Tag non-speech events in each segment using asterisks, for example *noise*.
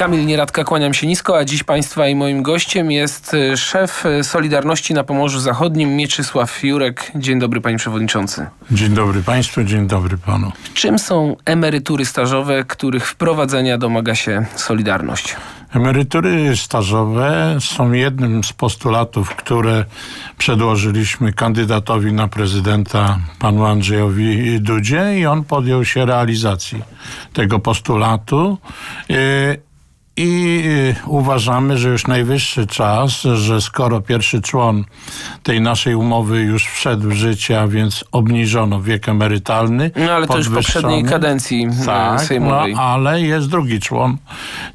Kamil Nieradka, kłaniam się nisko, a dziś Państwa i moim gościem jest y, szef y, Solidarności na Pomorzu Zachodnim Mieczysław Jurek. Dzień dobry Panie Przewodniczący. Dzień dobry Państwu, dzień dobry Panu. Czym są emerytury stażowe, których wprowadzenia domaga się Solidarność? Emerytury stażowe są jednym z postulatów, które przedłożyliśmy kandydatowi na prezydenta panu Andrzejowi Dudzie i on podjął się realizacji tego postulatu. I uważamy, że już najwyższy czas, że skoro pierwszy człon tej naszej umowy już wszedł w życie, a więc obniżono wiek emerytalny. No ale to już w poprzedniej kadencji y, tak, sejmowej. No, ale jest drugi człon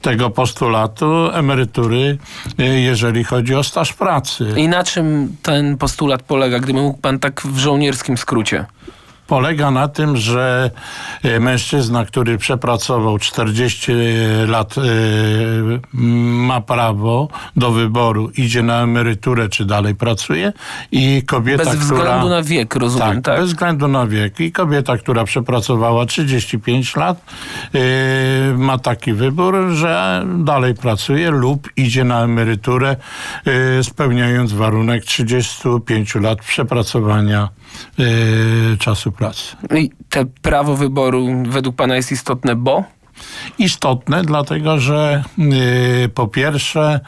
tego postulatu emerytury, y, jeżeli chodzi o staż pracy. I na czym ten postulat polega, gdyby mógł Pan tak w żołnierskim skrócie? Polega na tym, że e, mężczyzna, który przepracował 40 lat, e, ma prawo do wyboru, idzie na emeryturę, czy dalej pracuje i kobieta, Bez która... względu na wiek, rozumiem, tak? tak? bez względu na wiek. I kobieta, która przepracowała 35 lat, e, ma taki wybór, że dalej pracuje lub idzie na emeryturę, spełniając warunek 35 lat przepracowania czasu pracy. I te prawo wyboru według pana jest istotne, bo? Istotne, dlatego że y, po pierwsze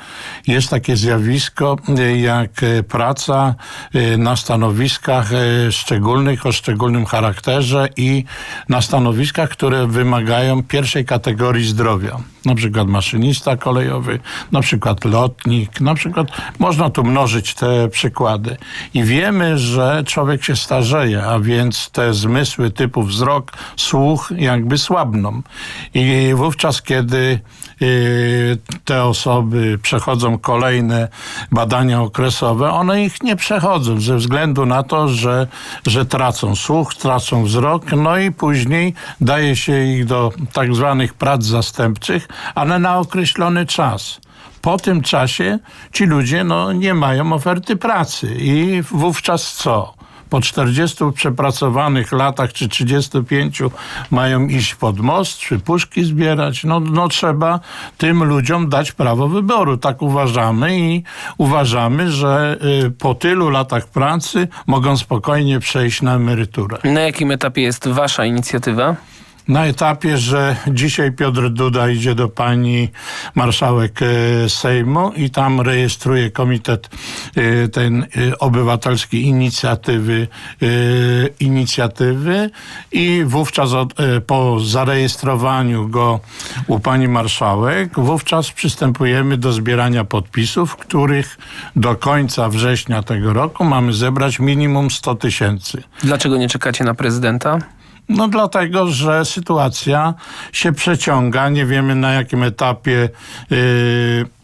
jest takie zjawisko y, jak praca y, na stanowiskach szczególnych, o szczególnym charakterze i na stanowiskach, które wymagają pierwszej kategorii zdrowia. Na przykład maszynista kolejowy, na przykład lotnik, na przykład można tu mnożyć te przykłady. I wiemy, że człowiek się starzeje, a więc te zmysły typu wzrok, słuch jakby słabną. I wówczas, kiedy y, te osoby przechodzą kolejne badania okresowe, one ich nie przechodzą ze względu na to, że, że tracą słuch, tracą wzrok, no i później daje się ich do tak zwanych prac zastępczych, ale na określony czas po tym czasie ci ludzie no, nie mają oferty pracy i wówczas co? po 40 przepracowanych latach, czy 35 mają iść pod most, czy puszki zbierać. No, no trzeba tym ludziom dać prawo wyboru. Tak uważamy i uważamy, że y, po tylu latach pracy mogą spokojnie przejść na emeryturę. Na jakim etapie jest wasza inicjatywa? Na etapie, że dzisiaj Piotr Duda idzie do pani marszałek e, Sejmu i tam rejestruje komitet e, ten e, obywatelski inicjatywy, inicjatywy i wówczas po zarejestrowaniu go u pani marszałek, wówczas przystępujemy do zbierania podpisów, których do końca września tego roku mamy zebrać minimum 100 tysięcy. Dlaczego nie czekacie na prezydenta? No dlatego, że sytuacja się przeciąga. Nie wiemy na jakim etapie yy,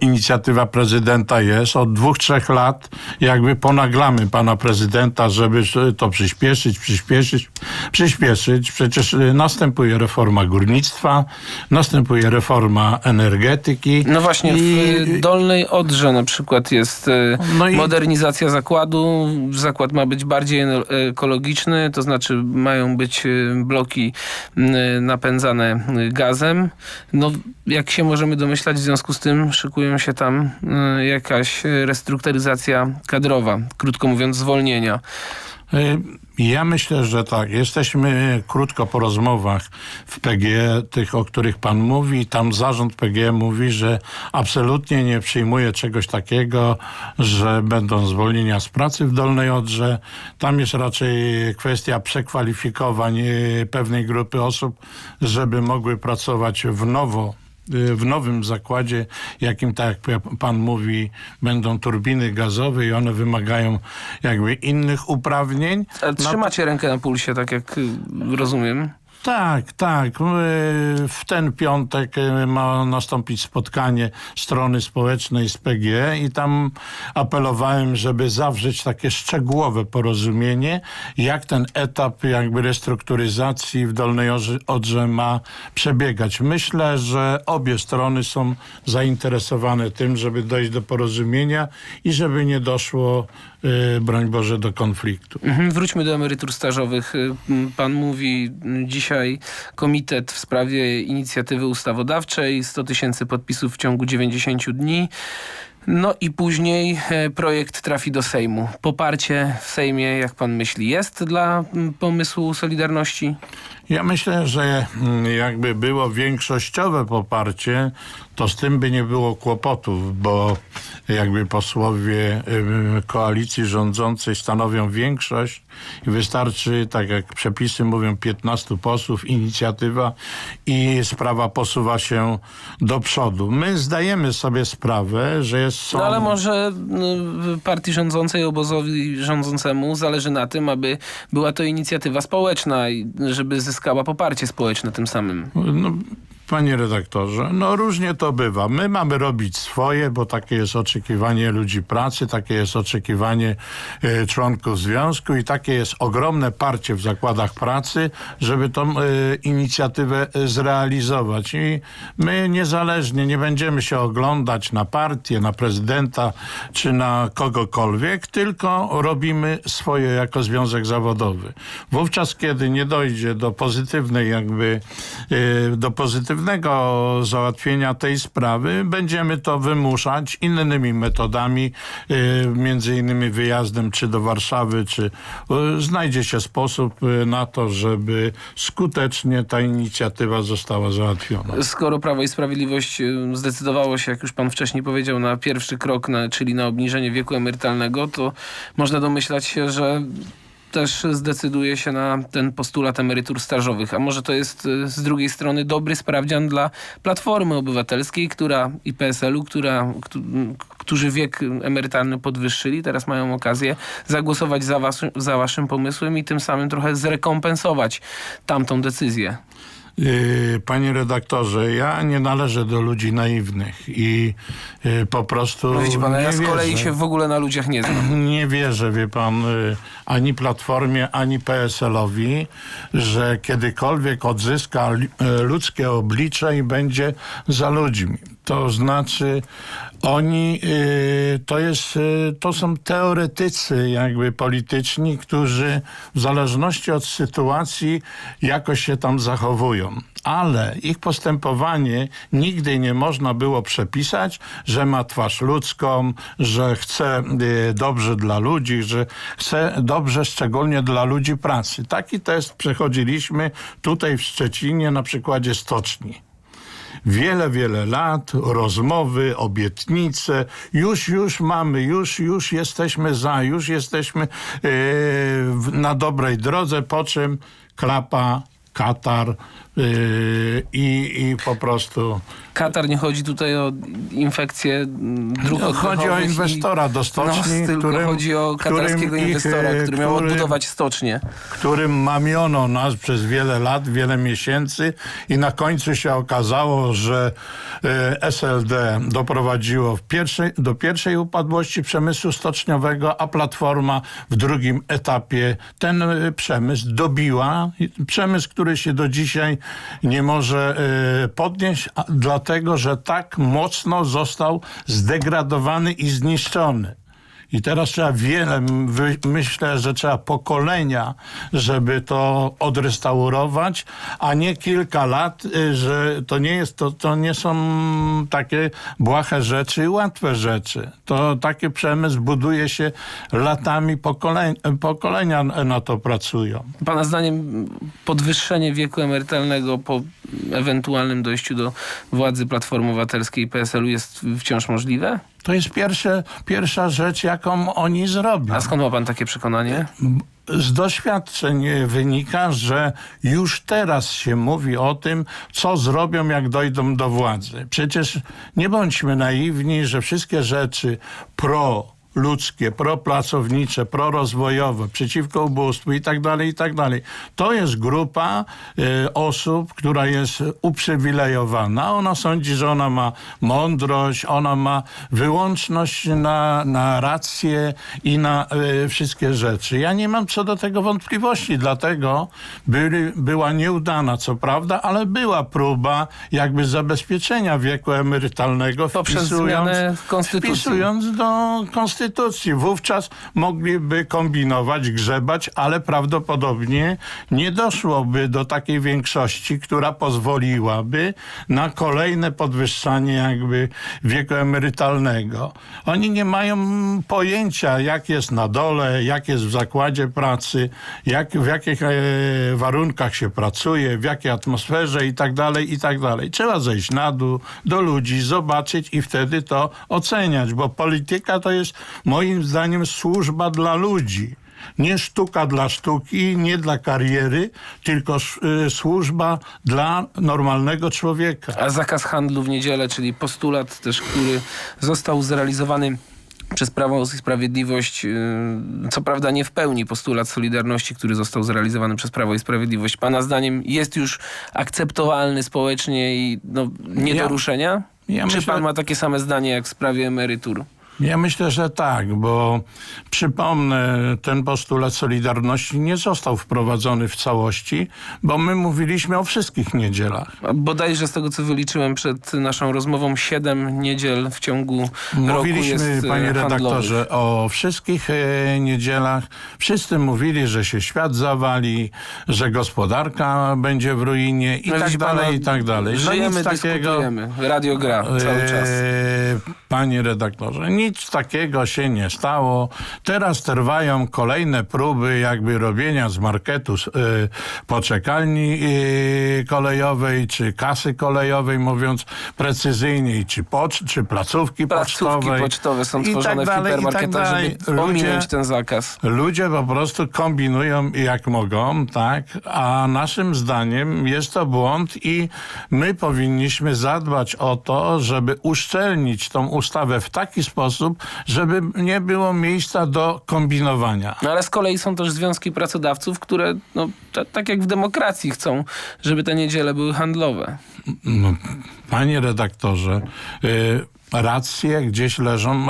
inicjatywa prezydenta jest. Od dwóch, trzech lat jakby ponaglamy pana prezydenta, żeby to przyspieszyć, przyspieszyć, przyspieszyć. Przecież e, następuje reforma górnictwa, następuje reforma energetyki. No właśnie, i... w Dolnej Odrze na przykład jest e, no i... modernizacja zakładu. Zakład ma być bardziej ekologiczny, to znaczy mają być bloki napędzane gazem. No, jak się możemy domyślać w związku z tym szykują się tam y, jakaś restrukturyzacja kadrowa, krótko mówiąc zwolnienia. Y, ja myślę, że tak. Jesteśmy krótko po rozmowach w PGE, tych, o których pan mówi. Tam zarząd PGE mówi, że absolutnie nie przyjmuje czegoś takiego, że będą zwolnienia z pracy w Dolnej Odrze. Tam jest raczej kwestia przekwalifikowań y, pewnej grupy osób, żeby mogły pracować w nowo w nowym zakładzie, jakim tak jak pan mówi, będą turbiny gazowe i one wymagają jakby innych uprawnień. Ale trzymacie rękę na pulsie, tak jak y, rozumiem. Tak, tak. Y, W ten piątek y, ma nastąpić spotkanie strony społecznej z PGE i tam apelowałem, żeby zawrzeć takie szczegółowe porozumienie, jak ten etap jakby restrukturyzacji w Dolnej Odrze- ma przebiegać. Myślę, że obie strony są zainteresowane tym, żeby dojść do porozumienia i żeby nie doszło, y, broń Boże, do konfliktu. Mhm, Wróćmy do emerytur stażowych. Pan mówi m, dzisiaj komitet w sprawie inicjatywy ustawodawczej, 100 tysięcy podpisów w ciągu 90 dni. No i później e, projekt trafi do Sejmu. Poparcie w Sejmie, jak pan myśli, jest dla pomysłu Solidarności? Ja myślę, że mm, jakby było większościowe poparcie, to z tym by nie było kłopotów, bo jakby posłowie ym, koalicji rządzącej stanowią większość i wystarczy, tak jak przepisy mówią, 15 posłów, inicjatywa i sprawa posuwa się do przodu. My zdajemy sobie sprawę, że jest są... No ale może y, partii rządzącej, obozowi rządzącemu zależy na tym, aby była to inicjatywa społeczna i żeby zyskała poparcie społeczne tym samym. No, panie redaktorze, no różnie to bywa. My mamy robić swoje, bo takie jest oczekiwanie ludzi pracy, takie jest oczekiwanie e, członków związku i takie jest ogromne parcie w zakładach pracy, żeby tą e, inicjatywę e, zrealizować. I my niezależnie nie będziemy się oglądać na partię, na prezydenta czy na kogokolwiek, tylko robimy swoje jako związek zawodowy. Wówczas, kiedy nie dojdzie do pozytywnej jakby, e, do pozytywnego załatwienia tej sprawy, będziemy to wymuszać innymi metodami, e, między innymi wyjazdem czy do Warszawy, czy e, znajdzie się sposób e, na to, żeby skutecznie ta inicjatywa została załatwiona. Skoro Prawo i Sprawiedliwość y, zdecydowało się, jak już pan wcześniej powiedział, na pierwszy krok, na, czyli na obniżenie wieku emerytalnego, to można domyślać się, że też zdecyduje się na ten postulat emerytur stażowych. A może to jest y, z drugiej strony dobry sprawdzian dla Platformy Obywatelskiej, która i PSL-u, która, któ- którzy wiek emerytalny podwyższyli, teraz mają okazję zagłosować za, was, za waszym pomysłem i tym samym trochę zrekompensować tamtą decyzję. Yy, Panie redaktorze, ja nie należę do ludzi naiwnych i yy, po prostu No widzi pan, ja z kolei wierzę. się w ogóle na ludziach nie znam. *clears throat* Nie wierzę, wie pan, y, ani Platformie, ani PSL-owi, że kiedykolwiek odzyska y, ludzkie oblicze i będzie za ludźmi. To znaczy, oni y, to jest, y, to są teoretycy jakby polityczni, którzy w zależności od sytuacji jakoś się tam zachowują. Ale ich postępowanie nigdy nie można było przepisać, że ma twarz ludzką, że chce y, dobrze dla ludzi, że chce dobrze szczególnie dla ludzi pracy. Taki test przechodziliśmy tutaj w Szczecinie na przykładzie stoczni wiele, wiele lat, rozmowy, obietnice, już, już mamy, już, już jesteśmy za, już jesteśmy w- na dobrej drodze, po czym klapa, Katar i, i po prostu Katar nie chodzi tutaj o infekcję dróg No, chodzi o oddechowych i- inwestora do stoczni, no, którym- chodzi o katarskiego ich, inwestora, e, który miał odbudować stocznię. którym mamiono nas przez wiele lat, wiele miesięcy i na końcu się okazało, że e, SLD doprowadziło pierwszej, do pierwszej upadłości przemysłu stoczniowego, a Platforma w drugim etapie ten e, przemysł dobiła. Przemysł, który się do dzisiaj nie może e, podnieść, dlatego że tak mocno został zdegradowany i zniszczony. I teraz trzeba wiele, myślę, że trzeba pokolenia, żeby to odrestaurować, a nie kilka lat, y, że to nie jest, to, to nie są takie błahe rzeczy i łatwe rzeczy. To taki przemysł buduje się latami, pokoleń, pokolenia na to pracują. Pana zdaniem podwyższenie wieku emerytalnego po ewentualnym dojściu do władzy Platformy Obywatelskiej i PSL-u jest wciąż możliwe? To jest pierwsze, pierwsza rzecz, jaką oni zrobią. A skąd ma pan takie przekonanie? z doświadczeń wynika, że już teraz się mówi o tym, co zrobią, jak dojdą do władzy. Przecież nie bądźmy naiwni, że wszystkie rzeczy pro proludzkie, propracownicze, prorozwojowe, przeciwko ubóstwu i tak dalej, i tak dalej. To jest grupa e, osób, która jest uprzywilejowana. Ona sądzi, że ona ma mądrość, ona ma wyłączność na, na rację i na e, wszystkie rzeczy. Ja nie mam co do tego wątpliwości, dlatego byli, była nieudana, co prawda, ale była próba jakby zabezpieczenia wieku emerytalnego Poprzez wpisując, wpisując do konstytucji. Wówczas mogliby kombinować, grzebać, ale prawdopodobnie nie doszłoby do takiej większości, która pozwoliłaby na kolejne podwyższanie jakby wieku emerytalnego. Oni nie mają pojęcia, jak jest na dole, jak jest w zakładzie pracy, jak, w jakich e, warunkach się pracuje, w jakiej atmosferze i tak dalej, i tak dalej. Trzeba zejść na dół, do ludzi, zobaczyć i wtedy to oceniać, bo polityka to jest moim zdaniem służba dla ludzi. Nie sztuka dla sztuki, nie dla kariery, tylko y, służba dla normalnego człowieka. A zakaz handlu w niedzielę, czyli postulat też, który został zrealizowany przez Prawo i Sprawiedliwość, yy, co prawda nie w pełni postulat Solidarności, który został zrealizowany przez Prawo i Sprawiedliwość. Pana zdaniem jest już akceptowalny społecznie i no, nie do Ja- ruszenia? ja Czy myślę- pan ma takie same zdanie jak w sprawie emerytur? Ja myślę, że tak, bo przypomnę, ten postulat Solidarności nie został wprowadzony w całości, bo my mówiliśmy o wszystkich niedzielach. Bodajże z tego, co wyliczyłem przed naszą rozmową, siedem niedziel w ciągu roku Mówiliśmy, jest e, panie handlowych. redaktorze, o wszystkich e, niedzielach. Wszyscy mówili, że się świat zawali, że gospodarka będzie w ruinie i No tak dalej, i tak dalej. No Żyjemy, nic takiego. Radio gra cały czas. Eee, Panie redaktorze, nic takiego się nie stało. Teraz trwają kolejne próby jakby robienia z marketu e, poczekalni e, kolejowej, czy kasy kolejowej, mówiąc precyzyjniej, czy, pocz, czy placówki, Placówki pocztowej. pocztowe są i tworzone tak dalej, w tak hipermarketach, dalej. żeby ominąć ten zakaz. Ludzie po prostu kombinują jak mogą, tak? A naszym zdaniem jest to błąd i my powinniśmy zadbać o to, żeby uszczelnić tą ustawę w taki sposób, żeby nie było miejsca do kombinowania. No ale z kolei są też związki pracodawców, które, no, ta, tak jak w demokracji, chcą, żeby te niedziele były handlowe. No, panie redaktorze, y, racje gdzieś leżą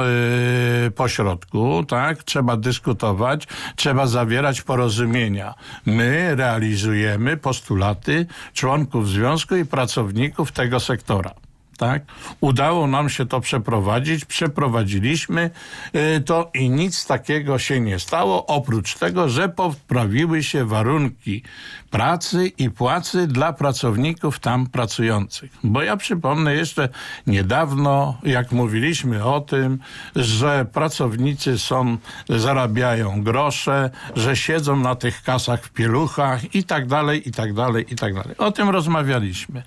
y, po środku, tak? Trzeba dyskutować, trzeba zawierać porozumienia. My realizujemy postulaty członków związku i pracowników tego sektora. Tak? Udało nam się to przeprowadzić, przeprowadziliśmy y, to i nic takiego się nie stało, oprócz tego, że poprawiły się warunki pracy i płacy dla pracowników tam pracujących. Bo ja przypomnę jeszcze niedawno, jak mówiliśmy o tym, że pracownicy są, zarabiają grosze, że siedzą na tych kasach w pieluchach i tak dalej, i tak dalej, i tak dalej. O tym rozmawialiśmy.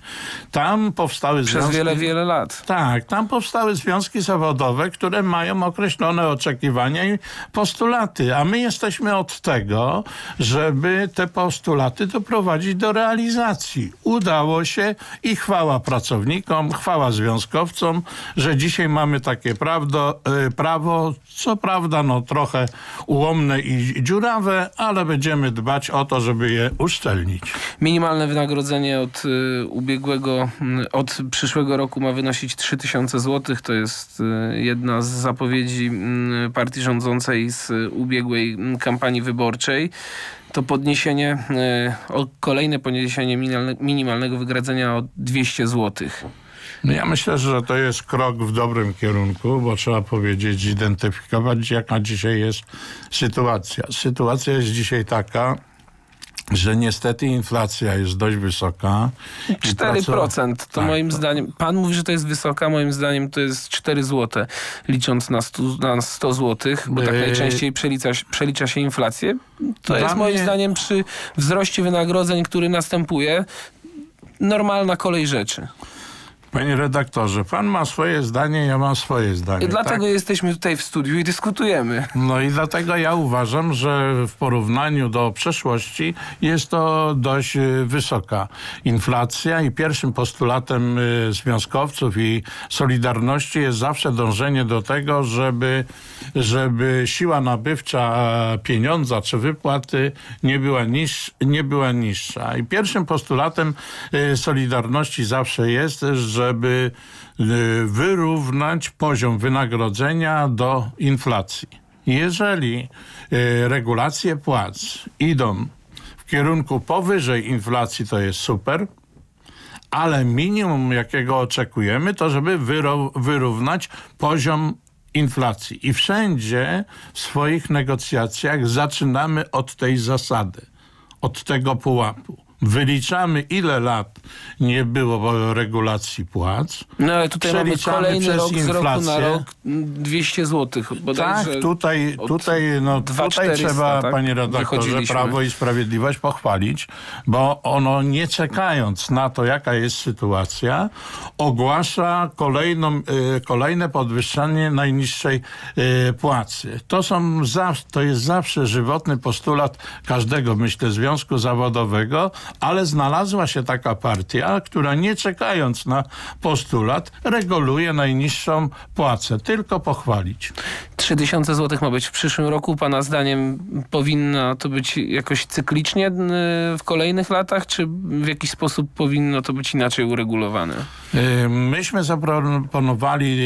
Tam powstały Przez związki... wiele, lat. Tak, tam powstały związki zawodowe, które mają określone oczekiwania i postulaty, a my jesteśmy od tego, żeby te postulaty doprowadzić do realizacji. Udało się i chwała pracownikom, chwała związkowcom, że dzisiaj mamy takie prawdo, y, prawo, co prawda no trochę ułomne i dziurawe, ale będziemy dbać o to, żeby je uszczelnić. Minimalne wynagrodzenie od y, ubiegłego, y, od przyszłego roku ma wynosić 3000 zł. To jest y, jedna z zapowiedzi y, partii rządzącej z ubiegłej y, kampanii wyborczej. To podniesienie, y, kolejne podniesienie minimalne, minimalnego wynagrodzenia o 200 zł. No ja myślę, że to jest krok w dobrym kierunku, bo trzeba powiedzieć, zidentyfikować, jaka dzisiaj jest sytuacja. Sytuacja jest dzisiaj taka, że niestety inflacja jest dość wysoka. I praco- 4% to Tak, moim to- zdaniem, pan mówi, że to jest wysoka, moim zdaniem to jest 4 zł, licząc na 100, na 100 zł, bo tak Yy. najczęściej przelicza, się- przelicza się inflację. To Dla jest moim mnie- zdaniem przy wzroście wynagrodzeń, który następuje, normalna kolej rzeczy. Panie redaktorze, pan ma swoje zdanie, ja mam swoje zdanie. I dlatego tak? jesteśmy tutaj w studiu i dyskutujemy. No i dlatego ja uważam, że w porównaniu do przeszłości jest to dość y, wysoka inflacja i pierwszym postulatem y, związkowców i Solidarności jest zawsze dążenie do tego, żeby, żeby siła nabywcza pieniądza czy wypłaty nie była, niż, nie była niższa. I pierwszym postulatem y, Solidarności zawsze jest, żeby y, wyrównać poziom wynagrodzenia do inflacji. Jeżeli y, regulacje płac idą w kierunku powyżej inflacji, to jest super, ale minimum, jakiego oczekujemy, to żeby wyrównać poziom inflacji. I wszędzie w swoich negocjacjach zaczynamy od tej zasady, od tego pułapu. Wyliczamy, ile lat nie było regulacji płac. No ale tutaj mamy kolejny przez rok z roku na inflację. rok 200 zł. Tak, tutaj, tutaj, no, tutaj 400, trzeba, tak, panie redaktorze. Prawo i Sprawiedliwość pochwalić, bo ono nie czekając na to, jaka jest sytuacja, ogłasza kolejną, y, kolejne podwyższanie najniższej y, płacy. To, są to jest zawsze żywotny postulat każdego, myślę, związku zawodowego, ale znalazła się taka partia, która nie czekając na postulat, reguluje najniższą płacę. Tylko pochwalić. 3000 zł ma być w przyszłym roku. Pana zdaniem powinno to być jakoś cyklicznie y, w kolejnych latach, czy w jakiś sposób powinno to być inaczej uregulowane? Y, Myśmy zaproponowali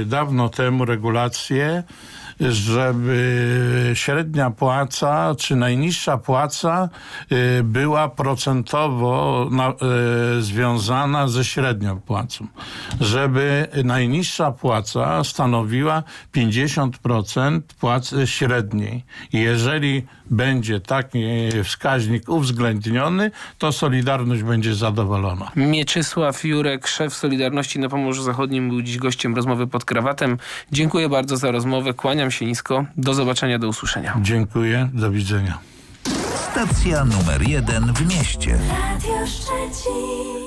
y, dawno temu regulację, żeby średnia płaca czy najniższa płaca y, była procentowo na, y, związana ze średnią płacą. Żeby najniższa płaca stanowiła 50% płacy średniej. Jeżeli będzie taki wskaźnik uwzględniony, to Solidarność będzie zadowolona. Mieczysław Jurek, szef Solidarności na Pomorzu Zachodnim, był dziś gościem rozmowy pod krawatem. Dziękuję bardzo za rozmowę, kłaniam się nisko. Do zobaczenia, do usłyszenia. Dziękuję, do widzenia. Stacja numer jeden w mieście. Radio Szczecin.